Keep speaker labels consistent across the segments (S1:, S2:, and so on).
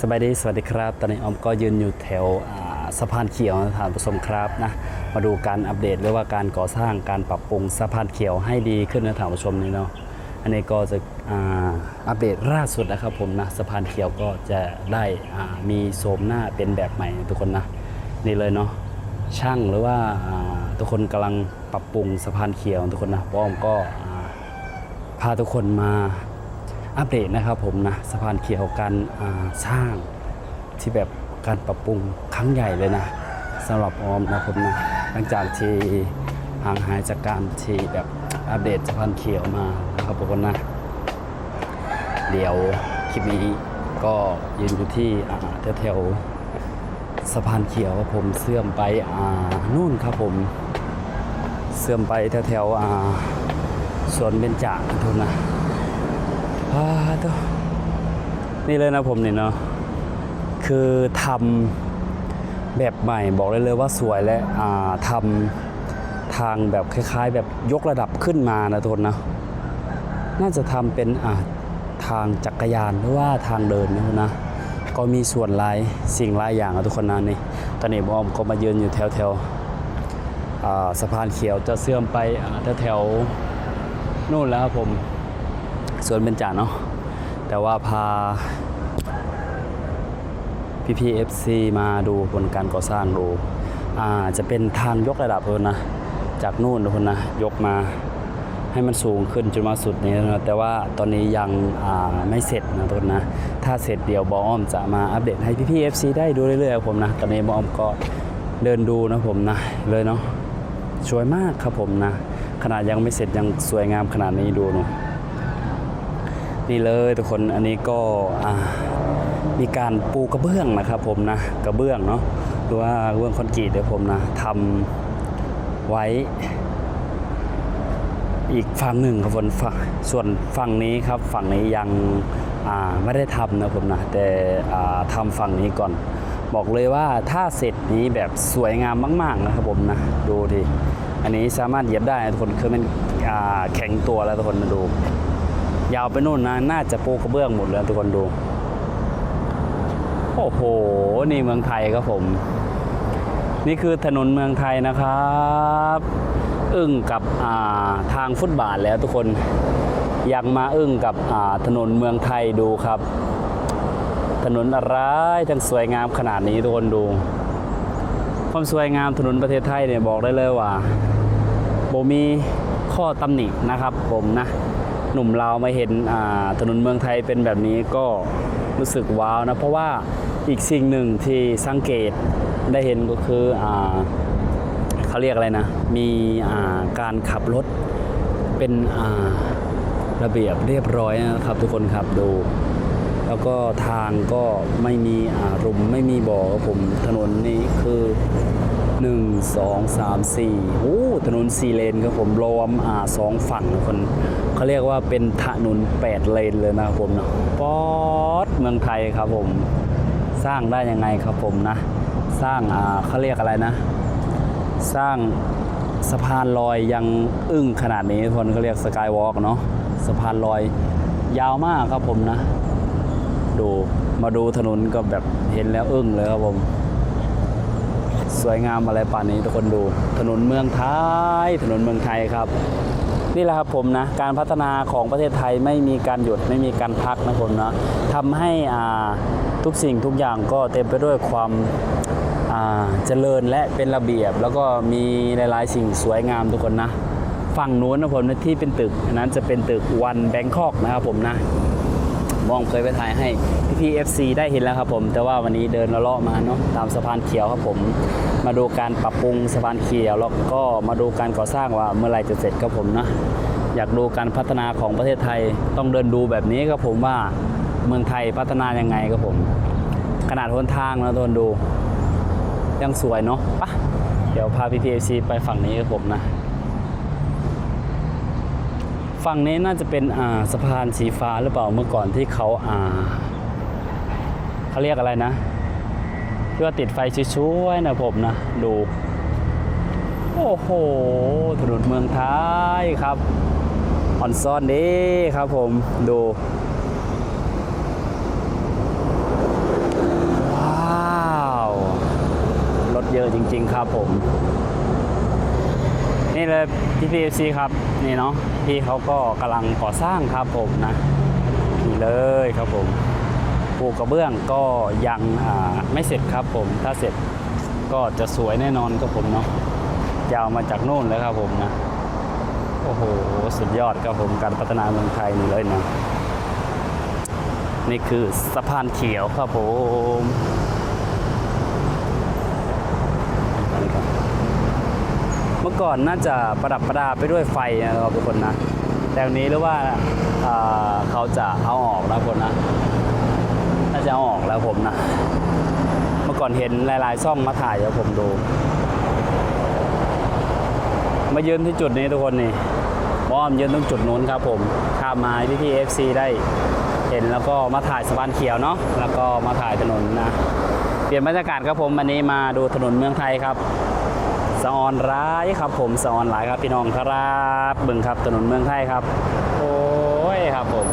S1: สบายดีสวัสดีครับ ตอนนี้ออมก็ยืนอยู่แถวสะพานเขียวนะท่านผู้ชมครับนะมาดูการอัปเดตหรือว่าการก่อสร้างการปรับปรุงสะพานเขียวให้ดีขึ้นนะท่านผู้ชมนี่เนาะอันนี้ก็จะอัปเดตล่าสุดนะครับผมนะสะพานเขียวก็จะได้มีโสมหน้าเป็นแบบใหม่ทุกคนนะนี่เลยเนาะช่างหรือว่าทุกคนกำลังปรับปรุงสะพานเขียวทุกคนนะเพราะออมก็พาทุกคนมา อัปเดตนะครับผมนะสะพานเขียวการสร้างที่แบบการปรับปรุงครั้งใหญ่เลยนะสำหรับออมนะผมนะหลังจากที่ห่างหายจากการที่แบบอัปเดตสะพานเขียวมาครับผมนะ เดี๋ยวคลิปนี้ก็ยืนอยู่ที่แถวๆสะพานเขียวครับผมเสื่อมไปอ่านู่นครับผม เสื่อมไปแถวๆอ่าสวนเบญจางทุนนะ นี่เลยนะผมนี่เนาะคือทำแบบใหม่บอกเลยเลยว่าสวยและอ่าทำทางแบบคล้าย ๆ แบบยกระดับขึ้นมานะทุนนะน่าจะทำเป็นอ่าทางจักรยานหรือว่าทางเดินนะนะก็มีส่วนหลายสิ่งหลายอย่างนะทุกคนนะนี่ตอนนี้บอมก็มายืนอยู่แถวแถวๆสะพานเขียวจะเสื่อมไปแถวแถวๆนู่นแล้วครับผม สวนเบญจาเนาะแต่ว่าพาพี่พีเอฟซีมาดูผลการก่อสร้างดูอ่าจะเป็นทางยกระดับเลยนะ จากนู่นทุกคนนะ ยกมาให้มันสูงขึ้นจนมาสุดนี้นะแต่ว่าตอนนี้ยังอ่าไม่เสร็จนะทุกนนะ ถ้าเสร็จเดี๋ยวบออ้อมจะมาอัปเดตให้พี่พีเอฟซีได้ดูเรื่อยๆผมนะ ตอนนี้บออ้อมก็เดินดูนะผมนะ เลยเนาะสวยมากครับผมนะ ขนาดยังไม่เสร็จยังสวยงามขนาดนี้ดูเนาะ นี่เลยทุกคนอันนี้ก็มีการปูกระเบื้องนะครับผมนะกระเบื้องเนาะหรือว่ากระเบื้องคอนกรีตเดี๋ยวผมนะทำไว้ อีกฝั่งหนึ่งครับผมฝั่งส่วนฝั่งนี้ครับฝั่งนี้ยังไม่ได้ทำนะผมนะแต่ทำฝั่งนี้ก่อน บอกเลยว่าถ้าเสร็จนี้แบบสวยงามมาก ๆ นะครับผมนะ ดูดิอันนี้สามารถเหยียบได้ทุกคนคือมันแข็งตัวแล้วทุกคนมาดู ยาวไปนู่นนะน่าจะปูกระเบื้องหมดเลยทุกคนดู โอ้โห นี่เมืองไทยครับผม นี่คือถนนเมืองไทยนะครับอึ้งกับาทางฟุตบาทแล้วทุกคนอยังมาอึ้งกับถนนเมืองไทยดูครับ ถนนอะไรทั้งสวยงามขนาดนี้ทุกคนดู ความสวยงามถนนประเทศไทยเนี่ยบอกได้เลยว่าโบมีข้อตำหนินะครับผมนะ หนุ่มลาวมาเห็นถนนเมืองไทยเป็นแบบนี้ก็รู้สึกว้าวนะเพราะว่าอีกสิ่งหนึ่งที่สังเกตได้เห็นก็คืออเขาเรียกอะไรนะ มีการขับรถเป็นระเบียบเรียบร้อยนะครับทุกคนครับดู แล้วก็ทางก็ไม่มีรุมไม่มีบ่อผมถนนนี้คือ 1 2 3 4โอ้ถนน 4 เลนครับผมรวมอ่าสองฝั่งคนเขาเรียกว่าเป็นถนน 8 เลนเลยนะครับผมเนาะป๊อดเมืองไทยครับผม สร้างได้ยังไงครับผมนะ สร้างอ่าเขาเรียกอะไรนะ สร้างสะพานลอยยังอึ้งขนาดนี้คนเขาเรียกสกายวอล์กเนาะสะพานลอยยาวมากครับผมนะ ดูมาดูถนนก็แบบเห็นแล้วอึ้งเลยครับผม สวยงามอะไรป่านนี้ทุกคนดู ถนนเมืองไทย ถนนเมืองไทยครับ นี่แหละครับผมนะ การพัฒนาของประเทศไทยไม่มีการหยุดไม่มีการพักนะผมนะทำให้อ่าทุกสิ่งทุกอย่างก็เต็มไปด้วยความเจริญและเป็นระเบียบ แล้วก็มีหลายๆ สิ่งสวยงามทุกคนนะ ฝั่งนู้นนะผมนะที่เป็นตึกนั้นจะเป็นตึกวันแบงคอกนะครับผมนะ มองเคยไปถ่ายให้พี่พีเอฟซีได้เห็นแล้วครับผม แต่ว่าวันนี้เดินเลาะมาเนาะตามสะพานเขียวครับผม มาดูการปรับปรุงสะพานเขียวแล้วก็มาดูการก่อสร้างว่าเมื่อไหร่จะเสร็จครับผมนะอยากดูการพัฒนาของประเทศไทยต้องเดินดูแบบนี้ครับผมว่าเมืองไทยพัฒนายังไงครับผม ขนาดหนทางนะทุกคนดู ยังสวยเนาะปะเดี๋ยวพาพี่พีเอฟซีไปฝั่งนี้ครับผมนะ ฝั่งนี้น่าจะเป็นอ่าสะพานสีฟ้าหรือเปล่าเมื่อก่อนที่เขาอ่าเขาเรียกอะไรนะที่ว่าติดไฟช่วยๆนะผมนะ ดู โอ้โหถนนเมืองไทยครับอ่อนซ่อนดีครับผมดูว้าว รถเยอะจริง ๆ ครับผม นี่เลยพี่พีซีครับนี่เนาะพี่เขาก็กำลังก่อสร้างครับผมนะนี่เลยครับผมปูกระเบื้องก็ยังอ่าไม่เสร็จครับผมถ้าเสร็จก็จะสวยแน่นอนครับผมเนาะยาวมาจากโน่นเลยครับผมนะโอ้โหสุดยอดครับผมการพัฒนาเมืองไทยนี่เลยนะนี่คือสะพานเขียวครับผม มื่อก่อนน่าจะประดับประดาไปด้วยไฟนะครับทุกคนนะ แต่วันนี้หรือว่าอ่าเขาจะเอาออกนะทุกคนนะน่าจะเอาออกแล้วผมนะ เมื่อก่อนเห็นหลายๆ ซ่องมาถ่ายแล้วผมดู มายืนที่จุดนี้ทุกคนนี่บอมยืนตรงจุดนู้นครับผมข้ามมาที่ที่เอฟซีได้เห็นแล้วก็มาถ่ายสะพานเขียวเนาะแล้วก็มาถ่ายถนนนะ เปลี่ยนบรรยากาศครับผมวันนี้มาดูถนนเมืองไทยครับ สะออนร้ายครับ ผมสะออนหลายครับพี่น้องครับเบึงครับถนนเมืองไทยครับ โอ้ยครับผม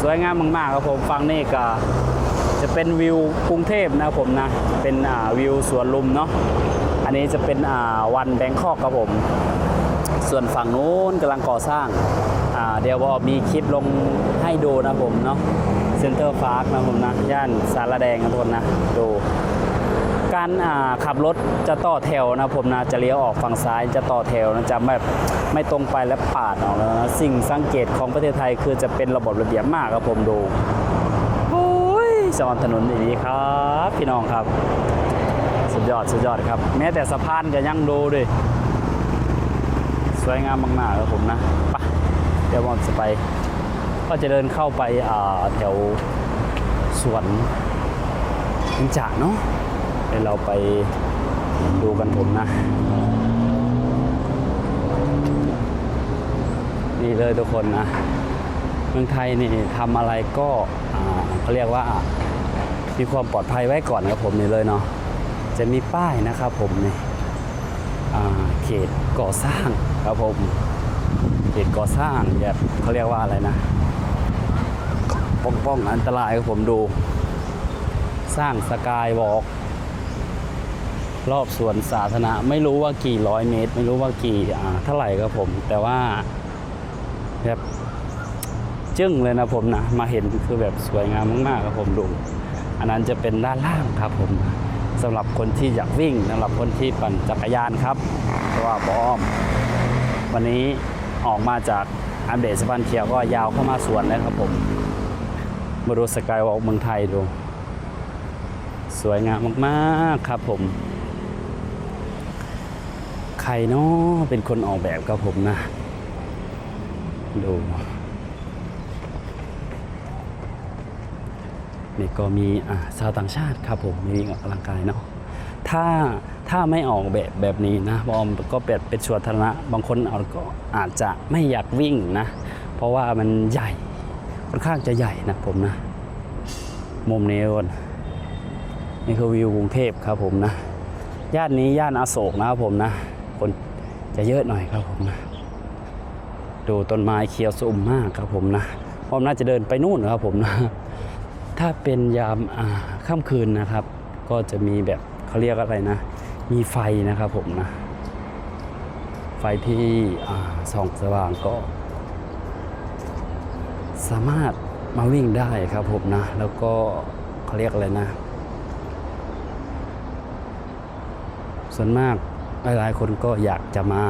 S1: สวยงามมากๆครับผมฟังนี่ก็จะเป็นวิวกรุงเทพนะครับผมนะ เป็นวิวสวนลุมเนาะอันนี้จะเป็นวันแบงคอกครับผม ส่วนฝั่งนู้นกำลังก่อสร้างาเดี๋ยวว่ามีคลิปลงให้ดูนะผมเนาะเซ็นเตอร์พาร์คนะผมนะ ย่านสารแดงนะทุกคนนะ ดู การอ่าขับรถจะต่อแถวนะผมนะจะเลี้ยวออกฝั่งซ้ายจะต่อแถวนะจะแบบไม่ตรงไปและปาดออกแล้วนะสิ่งสังเกตของประเทศไทยคือจะเป็นระบบระเบียบมากครับผมดูโอ้ยสอนถนนดีๆครับ พี่น้องครับ สุดยอดสุดยอดครับ แม้แต่สะพานก็ยังดูดิสวยงามมากๆครับผมนะไปเดี๋ยวผมจะไป ก็จะเดินเข้าไปอ่าแถวสวนเบญจาเนาะ เดี๋ยวเราไปดูกันผมนะ นี่เลยทุกคนนะ เมืองไทยนี่ทำอะไรก็เขาเรียกว่ามีความปลอดภัยไว้ก่อนครับผมนี่เลยเนาะจะมีป้ายนะครับผมนี่เขตก่อสร้างครับผมเขตก่อสร้างแบบเขาเรียกว่าอะไรนะป้องป้องอันตรายครับผมดู สร้างสกายวอล์ก รอบสวนสาธารณะไม่รู้ว่ากี่ร้อยเมตร ไม่รู้ว่ากี่อ่าเท่าไหร่ครับผม แต่ว่าแบบจึ้งเลยนะผมนะมาเห็นคือแบบสวยงามมากๆครับผมดูอันนั้นจะเป็นด้านล่างครับผมสำหรับคนที่อยากวิ่งสำหรับคนที่ปั่นจักรยานครับเพราะว่าบอมวันนี้ออกมาจากอันเดสะพานเขียวก็ยาวเข้ามาสวนแล้วครับผมมาดูสกายวอล์กเมืองไทยดู สวยงามมากๆครับผม ใครเนาะเป็นคนออกแบบครับผมนะ ดู นี่ก็มีอ่าชาวต่างชาติครับผมมีวิ่งออกกำลังกายเนาะถ้าถ้าไม่ออกแบบแบบนี้นะบอมก็เป็นเป็นสวนธารณะบางคนเอาก็อาจจะไม่อยากวิ่งนะ เพราะว่ามันใหญ่ค่อนข้างจะใหญ่นะผมนะ มุมนี้คนนี่คือวิวกรุงเทพครับผมนะ ย่านนี้ย่านอโศกนะครับผมนะ คนจะเยอะหน่อยครับผมนะดูต้นไม้เขียวสุ่มมากครับผมนะผมน่าจะเดินไปนู่นนะครับผมนะถ้าเป็นยามอ่าค่ำคืนนะครับ ก็จะมีแบบเขาเรียกอะไรนะ มีไฟนะครับผมนะ ไฟที่ส่องสว่างก็ สามารถมาวิ่งได้ครับผมนะ แล้วก็เขาเรียกอะไรนะ ส่วนมาก หลายๆคนก็อยากจะมา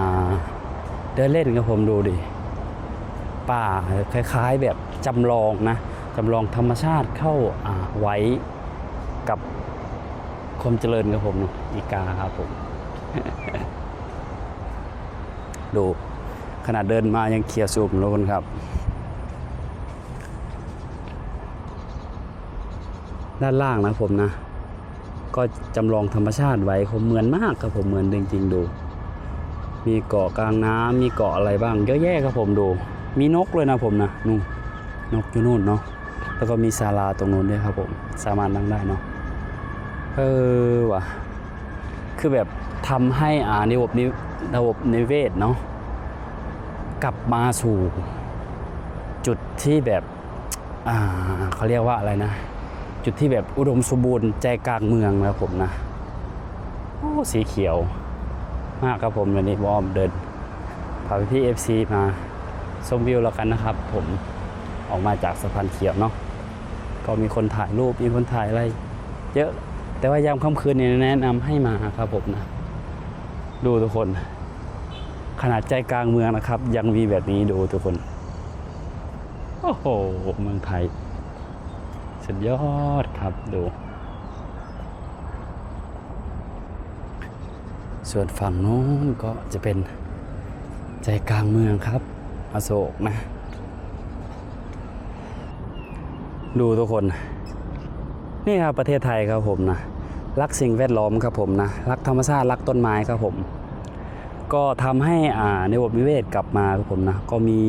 S1: าเดินเล่นกับผมดูดิ ป่าคล้ายๆแบบจำลองนะจำลองธรรมชาติเข้าาไว้กับความเจริญกับผมอีกาครับผม ดูขนาดเดินมายังเคลียร์สูบแล้วคนครับ ด้านล่างนะผมนะ ก็จำลองธรรมชาติไว้ผมเหมือนมากครับผมเหมือนจริงๆดู มีเกาะกลางน้ำมีเกาะอะไรบ้างเยอะแยะครับผมดู มีนกเลยนะผมนะนู่นนกอยู่นู่นเนาะแล้วก็มีศาลาตรงนู้นด้วยครับผมสามารถนั่งได้เนาะเออว่ะคือแบบทำให้อ่าระบบนิระบบนิเวศเนาะกลับมาสู่จุดที่แบบอ่าเขาเรียกว่าอะไรนะ จุดที่แบบอุดมสมบูรณ์ใจกลางเมืองนะครับผมนะโอ้สีเขียวมากครับผมวันนี้วอมเดินพาพี่เอฟซีมาชมวิวแล้วกันนะครับ ผมออกมาจากสะพานเขียวเนาะก็มีคนถ่ายรูปมีคนถ่ายอะไร เยอะแต่ว่ายามค่ำคืนเนี่ยแนะนำให้มาครับผมนะ ดูทุกคน ขนาดใจกลางเมืองนะครับ ยังมีแบบนี้ดูทุกคน โอ้โห เมืองไทย สุดยอดครับดู ส่วนฝั่งนู้นก็จะเป็นใจกลางเมืองครับ อโศกนะ ดูทุกคน นี่ครับประเทศไทยครับผมนะ รักสิ่งแวดล้อมครับผมนะ รักธรรมชาติ รักต้นไม้ครับผม ก็ทำให้อ่าในระบบนิเวศกลับมาครับผมนะ ก็มี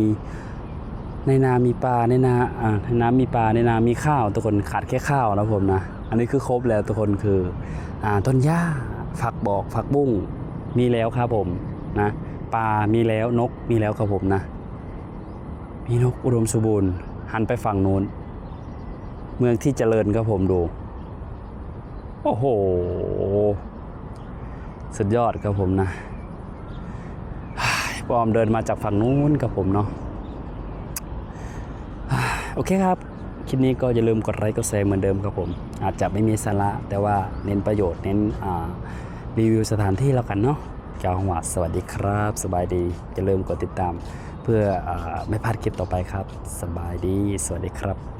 S1: ในนามีปลาในนาอ่าในน้ำมีปลาในนามีข้าวทุกคนขาดแค่ข้าวนะผมนะอันนี้คือครบแล้วทุกคนคืออ่าต้นหญ้าฝักบอกฝักบุ้งมีแล้วครับผมนะปลา มีแล้วนกมีแล้วครับผมนะ มีนกอุดมสมบูรณ์ หันไปฝั่งนู้น เมืองที่เจริญครับผมดู โอ้โห สุดยอดครับผมนะปอมเดินมาจากฝั่งนู้นกับผมเนาะ โอเคครับ คลิปนี้ก็อย่าลืมกดไลค์กดแชร์เหมือนเดิมครับผม อาจจะไม่มีสาระ แต่ว่าเน้นประโยชน์เน้นรีวิวสถานที่แล้วกันเนาะกาวว่าสวัสดีครับ สบายดี อย่าลืมกดติดตาม เพื่ออไม่พลาดคลิปต่อไปครับ สบายดี สวัสดีครับ